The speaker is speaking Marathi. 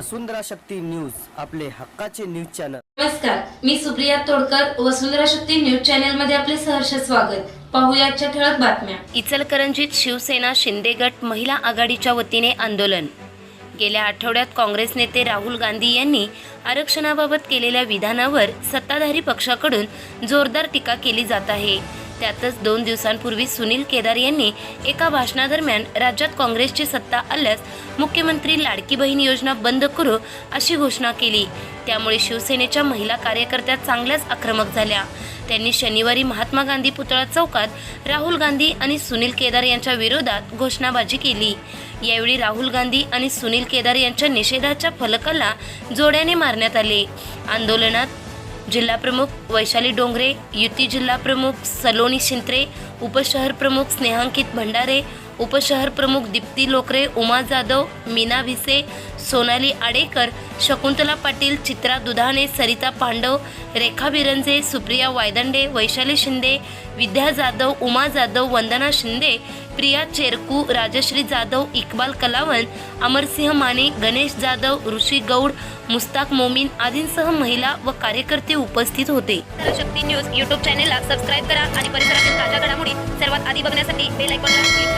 वसुंधरा शक्ती न्यूज आपले हक्काचे न्यूज चॅनल. नमस्कार मी सुप्रिया तोडकर वसुंधरा शक्ती न्यूज चॅनलमध्ये आपले सहर्ष स्वागत. पाहूया आजच्या ठळक बातम्या. इचलकरंजीत शिवसेना शिंदे गट महिला आघाडीच्या वतीने आंदोलन. गेल्या आठवड्यात काँग्रेस नेते राहुल गांधी यांनी आरक्षणाबाबत केलेल्या विधानावर सत्ताधारी पक्षाकडून जोरदार टीका केली जात आहे. त्यातच दोन दिवसांपूर्वी सुनील केदार यांनी एका भाषणादरम्यान राज्यात काँग्रेसची सत्ता आल्यास मुख्यमंत्री लाडकी बहीण योजना बंद करू अशी घोषणा केली. त्यामुळे शिवसेनेच्या महिला कार्यकर्त्या चांगल्याच आक्रमक झाल्या. त्यांनी शनिवारी महात्मा गांधी पुतळा चौकात राहुल गांधी आणि सुनील केदार यांच्या विरोधात घोषणाबाजी केली. यावेळी राहुल गांधी आणि सुनील केदार यांच्या निषेधाच्या फलकाला जोड्याने मारण्यात आले. आंदोलनात जिल्हा प्रमुख वैशाली डोंगरे युती जिल्हा प्रमुख सलोनी शिंत्रे उपशहर प्रमुख स्नेहांकित भंडारे उपशहर प्रमुख दीप्ती लोकरे उमा जाधव मीना भिसे सोनाली आडेकर शकुंतला पाटील चित्रा दुधाने सरिता पांडव रेखा बिरंजे सुप्रिया वायदंडे वैशाली शिंदे विद्या जाधव उमा जाधव वंदना शिंदे प्रिया चेरकू राजश्री जाधव इक्बाल कलावन अमरसिंह माने गणेश जाधव ऋषी गौड मुस्ताक मोमीन आदींसह महिला व कार्यकर्ते उपस्थित होते. शक्ती न्यूज यूट्यूब चॅनेलला सबस्क्राईब करा आणि परिसरातील ताज्या घडामोडी सर्वात आधी बघण्यासाठी बेल आयकॉनला क्लिक